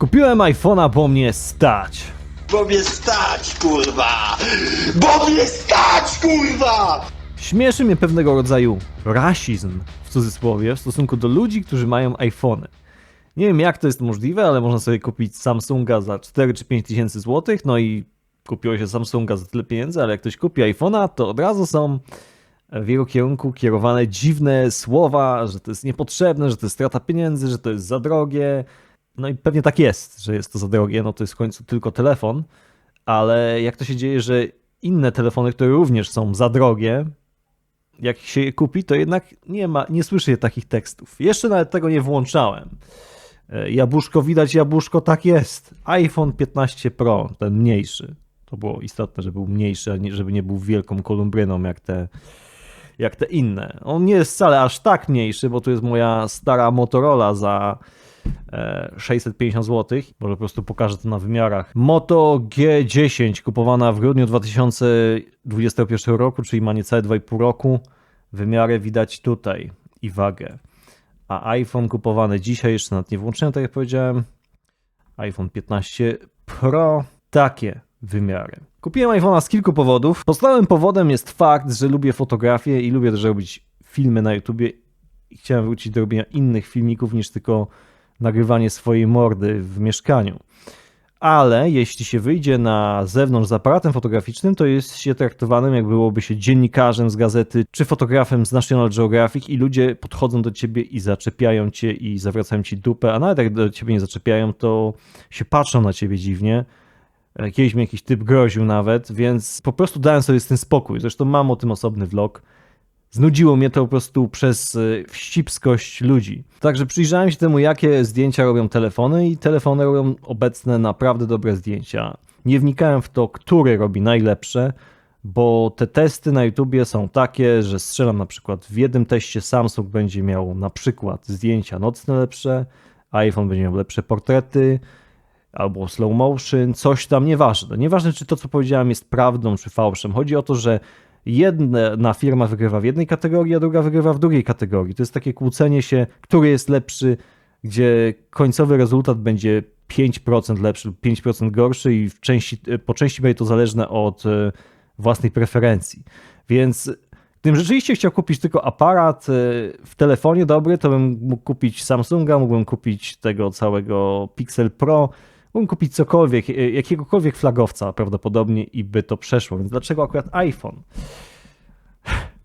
Kupiłem iPhone'a, bo mnie stać. Bo mnie stać, kurwa! Bo mnie stać, kurwa! Śmieszy mnie pewnego rodzaju rasizm, w cudzysłowie, w stosunku do ludzi, którzy mają iPhony. Nie wiem jak to jest możliwe, ale można sobie kupić Samsunga za 4 czy 5 tysięcy złotych, no i kupiło się Samsunga za tyle pieniędzy, ale jak ktoś kupi iPhone'a, to od razu są w jego kierunku kierowane dziwne słowa, że to jest niepotrzebne, że to jest strata pieniędzy, że to jest za drogie. No i pewnie tak jest, że jest to za drogie, no to jest w końcu tylko telefon, ale jak to się dzieje, że inne telefony, które również są za drogie, jak się je kupi, to jednak nie ma, nie słyszę takich tekstów. Jeszcze nawet tego nie włączałem. E, Jabłuszko widać, jabłuszko tak jest. iPhone 15 Pro, ten mniejszy. To było istotne, że był mniejszy, żeby nie był wielką kolumbryną jak te, jak te inne. On nie jest wcale aż tak mniejszy, bo tu jest moja stara Motorola za 650 zł. Może po prostu pokażę to na wymiarach. Moto G10 kupowana w grudniu 2021 roku, czyli ma niecałe 2,5 roku. Wymiary widać tutaj i wagę. A iPhone kupowany dzisiaj, jeszcze nawet nie włączyłem, tak jak powiedziałem. iPhone 15 Pro, takie wymiary. Kupiłem iPhone'a z kilku powodów. Podstawowym powodem jest fakt, że lubię fotografię i lubię też robić filmy na YouTubie i chciałem wrócić do robienia innych filmików niż tylko nagrywanie swojej mordy w mieszkaniu. Ale jeśli się wyjdzie na zewnątrz z aparatem fotograficznym, to jest się traktowanym, jak byłoby się dziennikarzem z gazety czy fotografem z National Geographic i ludzie podchodzą do ciebie i zaczepiają cię i zawracają ci dupę, a nawet jak do ciebie nie zaczepiają, to się patrzą na ciebie dziwnie. E, Kiedyś mi jakiś typ groził nawet, więc po prostu dałem sobie z tym spokój. Zresztą mam o tym osobny vlog. Znudziło mnie to po prostu przez y, wścibskość ludzi. Także przyjrzałem się temu, jakie zdjęcia robią telefony, i telefony robią obecne naprawdę dobre zdjęcia. Nie wnikałem w to, który robi najlepsze, bo te testy na YouTubie są takie, że strzelam na przykład w jednym teście Samsung będzie miał na przykład zdjęcia nocne lepsze, iPhone będzie miał lepsze portrety, albo slow motion, coś tam, nieważne. Nieważne, czy to, co powiedziałem, jest prawdą, czy fałszem. Chodzi o to, że jedna firma wygrywa w jednej kategorii, a druga wygrywa w drugiej kategorii. To jest takie kłócenie się, który jest lepszy, gdzie końcowy rezultat będzie 5% lepszy lub 5% gorszy i w części, po części będzie to zależne od e, własnej preferencji. Więc gdybym rzeczywiście chciał kupić tylko aparat e, w telefonie dobry, to bym mógł kupić Samsunga, mógłbym kupić tego całego Pixel Pro, mógłbym kupić cokolwiek, e, jakiegokolwiek flagowca prawdopodobnie i by to przeszło. Więc dlaczego akurat iPhone?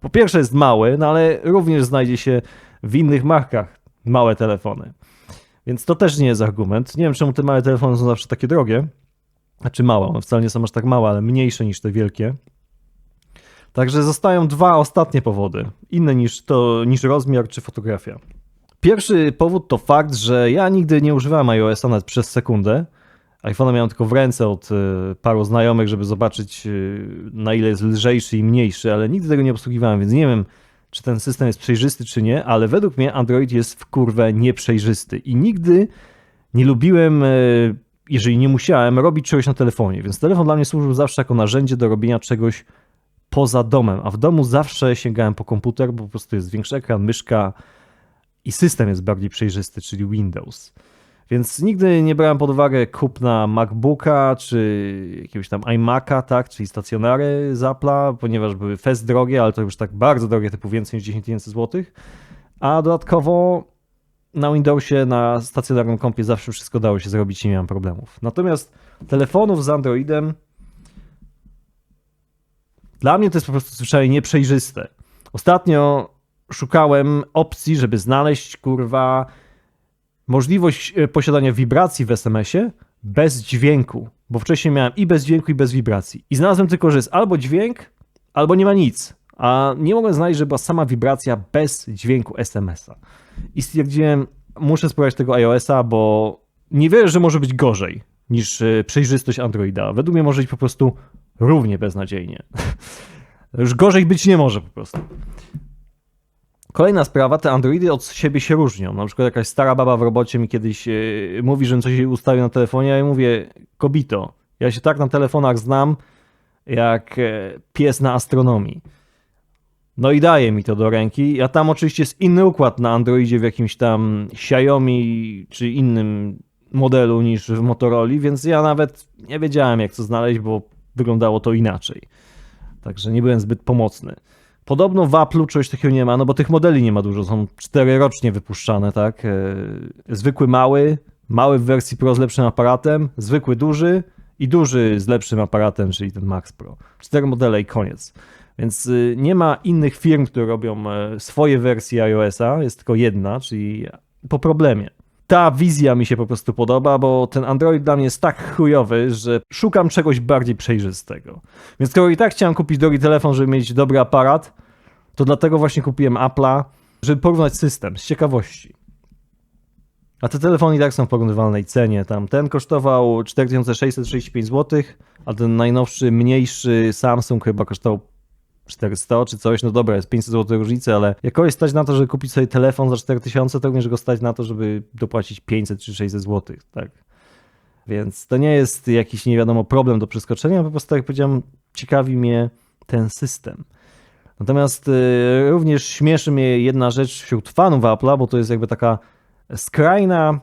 Po pierwsze jest mały, no ale również znajdzie się w innych markach małe telefony. Więc to też nie jest argument. Nie wiem, czemu te małe telefony są zawsze takie drogie. Znaczy małe, one wcale nie są aż tak małe, ale mniejsze niż te wielkie. Także zostają dwa ostatnie powody, inne niż, to, niż rozmiar czy fotografia. Pierwszy powód to fakt, że ja nigdy nie używałem iOS-a nawet przez sekundę. iPhone'a miałem tylko w ręce od y, paru znajomych, żeby zobaczyć y, na ile jest lżejszy i mniejszy, ale nigdy tego nie obsługiwałem, więc nie wiem, czy ten system jest przejrzysty, czy nie, ale według mnie Android jest w kurwę nieprzejrzysty i nigdy nie lubiłem, y, jeżeli nie musiałem, robić czegoś na telefonie, więc telefon dla mnie służył zawsze jako narzędzie do robienia czegoś poza domem, a w domu zawsze sięgałem po komputer, bo po prostu jest większy ekran, myszka i system jest bardziej przejrzysty, czyli Windows. Więc nigdy nie brałem pod uwagę kupna MacBooka czy jakiegoś tam iMac'a, tak, czyli stacjonary z Apple'a, ponieważ były fest drogie, ale to już tak bardzo drogie, typu więcej niż 10 tysięcy złotych. A dodatkowo na Windowsie, na stacjonarnym kompie zawsze wszystko dało się zrobić i nie miałem problemów. Natomiast telefonów z Androidem dla mnie to jest po prostu zwyczajnie nieprzejrzyste. Ostatnio szukałem opcji, żeby znaleźć, kurwa, możliwość e, posiadania wibracji w SMS-ie bez dźwięku. Bo wcześniej miałem i bez dźwięku, i bez wibracji. I znalazłem tylko, że jest albo dźwięk, albo nie ma nic. A nie mogłem znaleźć, że była sama wibracja bez dźwięku SMS-a. I stwierdziłem, muszę spróbować tego iOS-a, bo nie wierzę, że może być gorzej niż e, przejrzystość Androida. Według mnie może być po prostu równie beznadziejnie. Już gorzej być nie może po prostu. Kolejna sprawa, te Androidy od siebie się różnią. Na przykład jakaś stara baba w robocie mi kiedyś e, mówi, że coś jej na telefonie, a ja mówię, kobito, ja się tak na telefonach znam, jak e, pies na astronomii. No i daje mi to do ręki, a tam oczywiście jest inny układ na Androidzie w jakimś tam Xiaomi czy innym modelu niż w Motorola, więc ja nawet nie wiedziałem jak to znaleźć, bo wyglądało to inaczej. Także nie byłem zbyt pomocny. Podobno w Apple'u czegoś takiego nie ma, no bo tych modeli nie ma dużo, są cztery rocznie wypuszczane, tak? E, Zwykły mały, mały w wersji Pro z lepszym aparatem, zwykły duży i duży z lepszym aparatem, czyli ten Max Pro. Cztery modele i koniec. Więc y, nie ma innych firm, które robią e, swoje wersje iOS-a, jest tylko jedna, czyli po problemie. Ta wizja mi się po prostu podoba, bo ten Android dla mnie jest tak chujowy, że szukam czegoś bardziej przejrzystego. Więc skoro i tak chciałem kupić drogi telefon, żeby mieć dobry aparat, to dlatego właśnie kupiłem Apple'a, żeby porównać system z ciekawości. A te telefony i tak są w porównywalnej cenie. Tam ten kosztował 4665 zł, a ten najnowszy, mniejszy Samsung chyba kosztował 400 czy coś. No dobra, jest 500 zł różnicy, ale jak kogoś stać na to, żeby kupić sobie telefon za 4000, to również go stać na to, żeby dopłacić 500 czy 600 zł, tak? Więc to nie jest jakiś nie wiadomo problem do przeskoczenia, po prostu tak jak powiedziałem, ciekawi mnie ten system. Natomiast y, również śmieszy mnie jedna rzecz wśród fanów Apple'a, bo to jest jakby taka skrajna.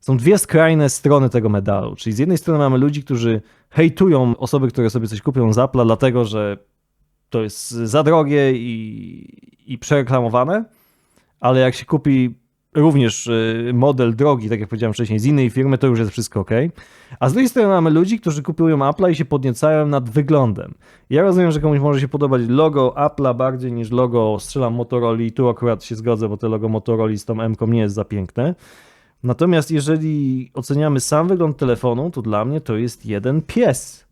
Są dwie skrajne strony tego medalu. Czyli z jednej strony mamy ludzi, którzy hejtują osoby, które sobie coś kupią z Apple'a, dlatego że to jest za drogie i, i przereklamowane, ale jak się kupi również y, model drogi, tak jak powiedziałem wcześniej, z innej firmy, to już jest wszystko ok. A z drugiej strony mamy ludzi, którzy kupują Apple'a i się podniecają nad wyglądem. Ja rozumiem, że komuś może się podobać logo Apple'a bardziej niż logo strzelam Motorola i tu akurat się zgodzę, bo to logo Motorola z tą M nie jest za piękne. Natomiast jeżeli oceniamy sam wygląd telefonu, to dla mnie to jest jeden pies.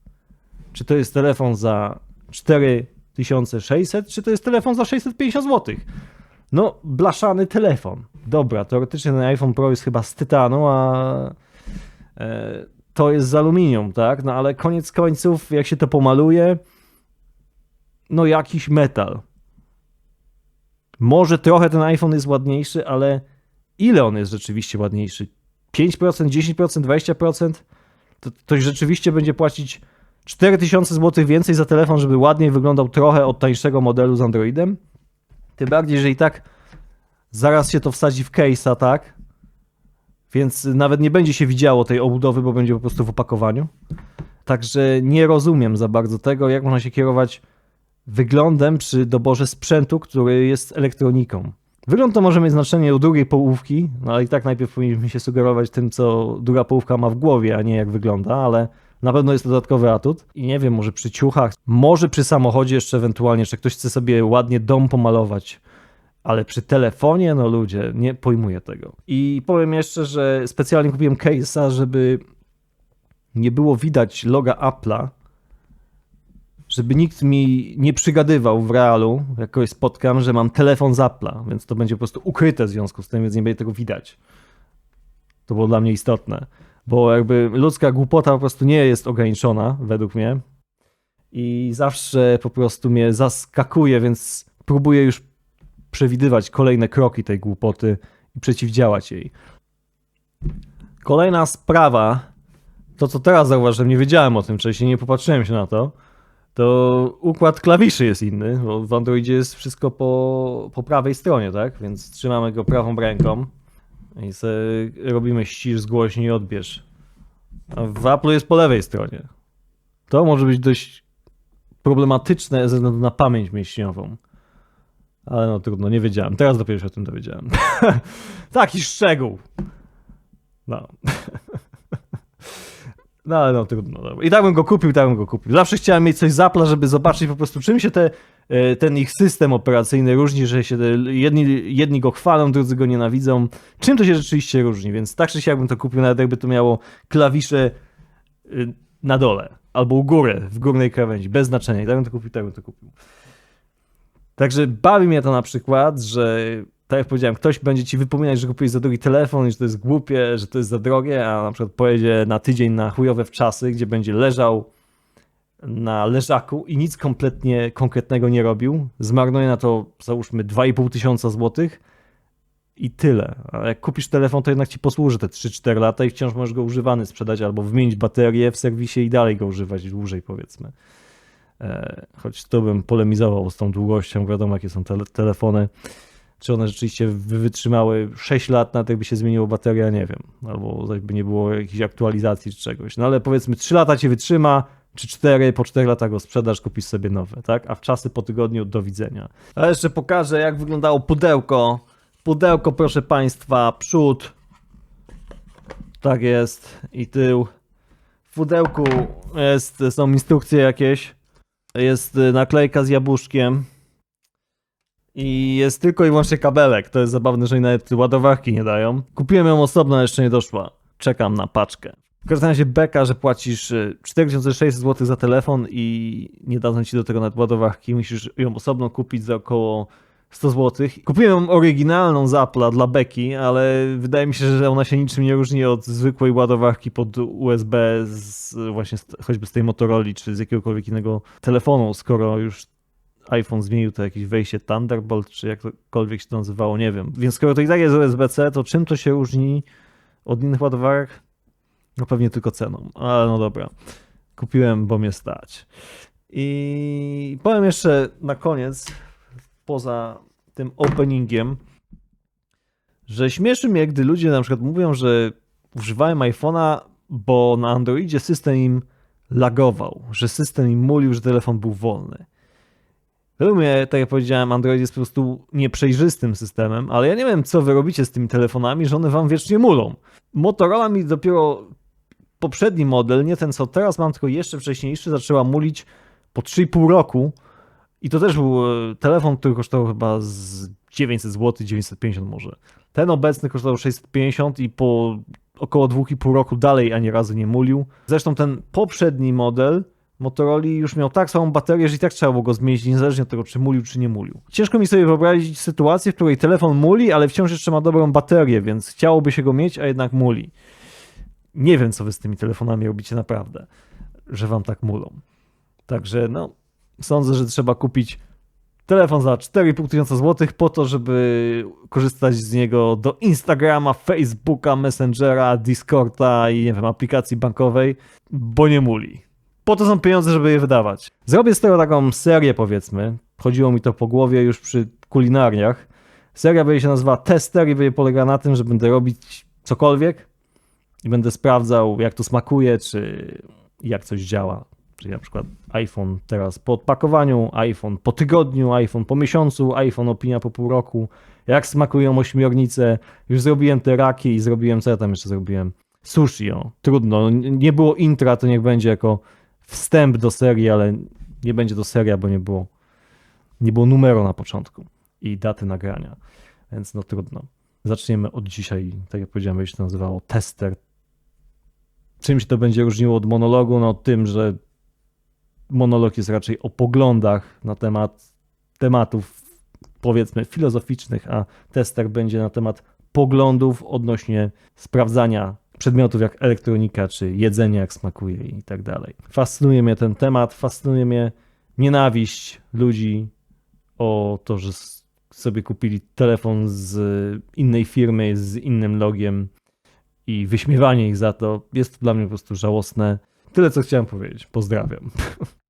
Czy to jest telefon za 4600, czy to jest telefon za 650 zł? No, blaszany telefon. Dobra, teoretycznie ten iPhone Pro jest chyba z tytanu, a e, to jest z aluminium, tak? No ale koniec końców, jak się to pomaluje, no jakiś metal. Może trochę ten iPhone jest ładniejszy, ale ile on jest rzeczywiście ładniejszy? 5%, 10%, 20%? To ktoś rzeczywiście będzie płacić 4000 zł więcej za telefon, żeby ładniej wyglądał trochę od tańszego modelu z Androidem? Tym bardziej, że i tak zaraz się to wsadzi w case'a, tak? Więc nawet nie będzie się widziało tej obudowy, bo będzie po prostu w opakowaniu. Także nie rozumiem za bardzo tego, jak można się kierować wyglądem przy doborze sprzętu, który jest elektroniką. Wygląd to może mieć znaczenie u drugiej połówki, no ale i tak najpierw powinniśmy się sugerować tym, co druga połówka ma w głowie, a nie jak wygląda, ale na pewno jest to dodatkowy atut. I nie wiem, może przy ciuchach, może przy samochodzie jeszcze ewentualnie, że ktoś chce sobie ładnie dom pomalować, ale przy telefonie, no ludzie, nie pojmuję tego. I powiem jeszcze, że specjalnie kupiłem case'a, żeby nie było widać loga Apple'a, żeby nikt mi nie przygadywał w realu, jak kogoś spotkam, że mam telefon z Apple'a, więc to będzie po prostu ukryte w związku z tym, więc nie będzie tego widać. To było dla mnie istotne, bo jakby ludzka głupota po prostu nie jest ograniczona, według mnie. I zawsze po prostu mnie zaskakuje, więc próbuję już przewidywać kolejne kroki tej głupoty i przeciwdziałać jej. Kolejna sprawa, to co teraz zauważyłem, nie wiedziałem o tym wcześniej, nie popatrzyłem się na to, to układ klawiszy jest inny, bo w Androidzie jest wszystko po, po prawej stronie, tak? Więc trzymamy go prawą ręką i robimy ścisz, zgłośnij odbierz. A w Apple jest po lewej stronie. To może być dość problematyczne ze względu na pamięć mięśniową. Ale no trudno, nie wiedziałem. Teraz dopiero się o tym dowiedziałem. Taki szczegół. No. No ale no trudno. I tak bym go kupił, tak bym go kupił. Zawsze chciałem mieć coś z Apple'a, żeby zobaczyć po prostu czym się te, e, ten ich system operacyjny różni, że się te, jedni, jedni go chwalą, drudzy go nienawidzą. Czym to się rzeczywiście różni, więc tak czy siak bym to kupił, nawet jakby to miało klawisze y, na dole albo u góry, w górnej krawędzi, bez znaczenia. I tak bym to kupił, tak bym to kupił. Także bawi mnie to na przykład, że tak jak powiedziałem, ktoś będzie ci wypominać, że kupiłeś za drogi telefon i że to jest głupie, że to jest za drogie, a na przykład pojedzie na tydzień na chujowe wczasy, gdzie będzie leżał na leżaku i nic kompletnie konkretnego nie robił. Zmarnuje na to załóżmy 2,5 tysiąca złotych i tyle. A jak kupisz telefon, to jednak ci posłuży te 3-4 lata i wciąż możesz go używany sprzedać albo wymienić baterię w serwisie i dalej go używać dłużej powiedzmy. E, choć to bym polemizował z tą długością, wiadomo jakie są tele telefony. Czy one rzeczywiście wy- wytrzymały 6 lat, nawet jakby się zmieniło bateria, nie wiem, albo jakby nie było jakiejś aktualizacji czy czegoś. No ale powiedzmy 3 lata cię wytrzyma, czy 4, po 4 latach go sprzedasz, kupisz sobie nowe, tak? A w czasy po tygodniu do widzenia. A jeszcze pokażę, jak wyglądało pudełko. Pudełko, proszę Państwa, przód. Tak jest. I tył. W pudełku jest, są instrukcje jakieś. Jest y, naklejka z jabłuszkiem. I jest tylko i wyłącznie kabelek. To jest zabawne, że nawet ładowarki nie dają. Kupiłem ją osobno, ale jeszcze nie doszła. Czekam na paczkę. W każdym razie beka, że płacisz y, 4600 zł za telefon i nie dadzą ci do tego nawet ładowarki. Musisz ją osobno kupić za około 100 zł. Kupiłem oryginalną z Apple'a dla beki, ale wydaje mi się, że ona się niczym nie różni od zwykłej ładowarki pod USB z, właśnie z, choćby z tej Motorola czy z jakiegokolwiek innego telefonu, skoro już iPhone zmienił to jakieś wejście Thunderbolt, czy jakkolwiek się to nazywało, nie wiem. Więc skoro to i tak jest USB-C, to czym to się różni od innych ładowarek? No pewnie tylko ceną, ale no dobra. Kupiłem, bo mnie stać. I powiem jeszcze na koniec, poza tym openingiem, że śmieszy mnie, gdy ludzie na przykład mówią, że używają iPhone'a, bo na Androidzie system im lagował, że system im mulił, że telefon był wolny. Mnie, tak jak powiedziałem, Android jest po prostu nieprzejrzystym systemem, ale ja nie wiem, co wy robicie z tymi telefonami, że one wam wiecznie mulą. Motorola mi dopiero poprzedni model, nie ten co teraz mam, tylko jeszcze wcześniejszy, zaczęła mulić po 3,5 roku. I to też był e, telefon, który kosztował chyba z 900 zł, 950 może. Ten obecny kosztował 650 i po około 2,5 roku dalej ani razu nie mulił. Zresztą ten poprzedni model Motorola już miał tak samą baterię, że i tak trzeba było go zmienić, niezależnie od tego, czy mulił, czy nie mulił. Ciężko mi sobie wyobrazić sytuację, w której telefon muli, ale wciąż jeszcze ma dobrą baterię, więc chciałoby się go mieć, a jednak muli. Nie wiem, co wy z tymi telefonami robicie naprawdę, że wam tak mulą. Także no, sądzę, że trzeba kupić telefon za 4,5 tysiąca złotych po to, żeby korzystać z niego do Instagrama, Facebooka, Messengera, Discorda i nie wiem, aplikacji bankowej, bo nie muli. Po to są pieniądze, żeby je wydawać. Zrobię z tego taką serię, powiedzmy. Chodziło mi to po głowie już przy kulinariach. Seria będzie się nazywa Tester i będzie polegała na tym, że będę robić cokolwiek i będę sprawdzał, jak to smakuje, czy jak coś działa. Czyli na przykład iPhone teraz po odpakowaniu, iPhone po tygodniu, iPhone po miesiącu, iPhone opinia po pół roku, jak smakują ośmiornice. Już zrobiłem te raki i zrobiłem, co ja tam jeszcze zrobiłem? Sushi, o. Trudno, N- nie było intra, to niech będzie jako wstęp do serii, ale nie będzie to seria, bo nie było, nie było numeru na początku i daty nagrania, więc no trudno. Zaczniemy od dzisiaj, tak jak powiedziałem, będzie to nazywało tester. Czym się to będzie różniło od monologu? No tym, że monolog jest raczej o poglądach na temat tematów powiedzmy filozoficznych, a tester będzie na temat poglądów odnośnie sprawdzania przedmiotów jak elektronika, czy jedzenie jak smakuje i tak dalej. Fascynuje mnie ten temat, fascynuje mnie nienawiść ludzi o to, że sobie kupili telefon z innej firmy, z innym logiem i wyśmiewanie ich za to. Jest to dla mnie po prostu żałosne. Tyle, co chciałem powiedzieć. Pozdrawiam.